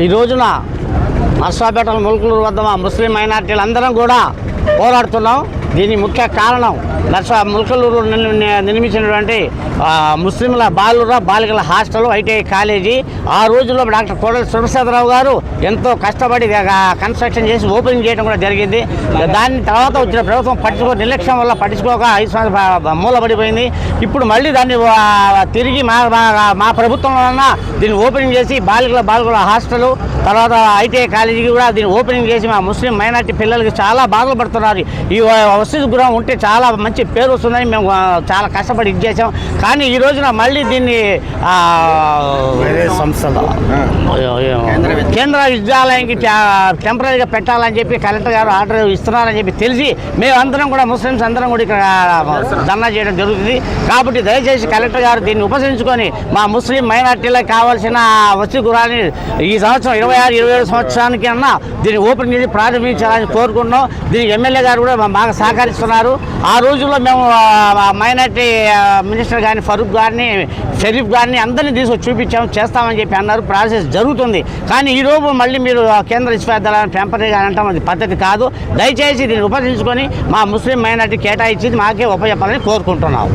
ఈ రోజున నర్సాపేట ములుకులూరు వద్ద మా ముస్లిం మైనార్టీలు అందరం కూడా పోరాడుతున్నాం. దీని ముఖ్య కారణం నర్స ములుకలూరు నిర్మించినటువంటి ముస్లింల బాలుర బాలికల హాస్టల్ ఐటీఐ కాలేజీ. ఆ రోజుల్లో డాక్టర్ కోడల సురప్రసాదరావు గారు ఎంతో కష్టపడి కన్స్ట్రక్షన్ చేసి ఓపెనింగ్ చేయడం కూడా జరిగింది. దాని తర్వాత వచ్చిన ప్రభుత్వం పట్టించుకో నిర్లక్ష్యం వల్ల పట్టించుకోక ఐదు సంవత్సరాలు మూలపడిపోయింది. ఇప్పుడు మళ్ళీ దాన్ని తిరిగి మా మా- మా ప్రభుత్వం వలన దీన్ని ఓపెనింగ్ చేసి బాలికల బాలికల హాస్టల్ తర్వాత ఐటీఐ కాలేజీకి కూడా దీన్ని ఓపెనింగ్ చేసి మా ముస్లిం మైనార్టీ పిల్లలకి చాలా బాధలు పడుతున్నారు. ఈ వసతి గృహం ఉంటే చాలా మంచి పేరు వస్తుందని మేము చాలా కష్టపడి ఇది చేసాం కానీ ఈ రోజున మళ్ళీ దీన్ని సంస్థలో కేంద్ర విద్యాలయానికి టెంపరీగా పెట్టాలని చెప్పి కలెక్టర్ గారు ఆర్డర్ ఇస్తున్నారని చెప్పి తెలిసి మేమందరం కూడా ముస్లిమ్స్ అందరం కూడా ఇక్కడ ధర్నా చేయడం జరుగుతుంది. కాబట్టి దయచేసి కలెక్టర్ గారు దీన్ని ఉపసరించుకొని మా ముస్లిం మైనార్టీలకు కావాల్సిన వచ్చి గురాన్ని ఈ సంవత్సరం ఇరవై ఆరు ఇరవై ఏడు సంవత్సరానికి అన్నా దీన్ని ఓపెన్ చేసి ప్రారంభించాలని కోరుకుంటున్నాం. దీనికి ఎమ్మెల్యే గారు కూడా బాగా సహకరిస్తున్నారు. ఆ రోజుల్లో మేము మైనార్టీ మినిస్టర్ గారిని ఫరూక్ గారిని షరీఫ్ గారిని అందరినీ తీసుకొచ్చి చూపించాము చేస్తామని చెప్పి అన్నారు. ప్రాసెస్ జరుగుతుంది. కానీ ఈ ఈరోజు మళ్ళీ మీరు ఆ కేంద్ర విశ్వవిద్యాలయం టెంపరీగా అంటాం అది పద్ధతి కాదు. దయచేసి దీన్ని ఉపసించుకొని మా ముస్లిం మైనార్టీ కేటాయించి మాకే ఉపయోగపాలని కోరుకుంటున్నాము.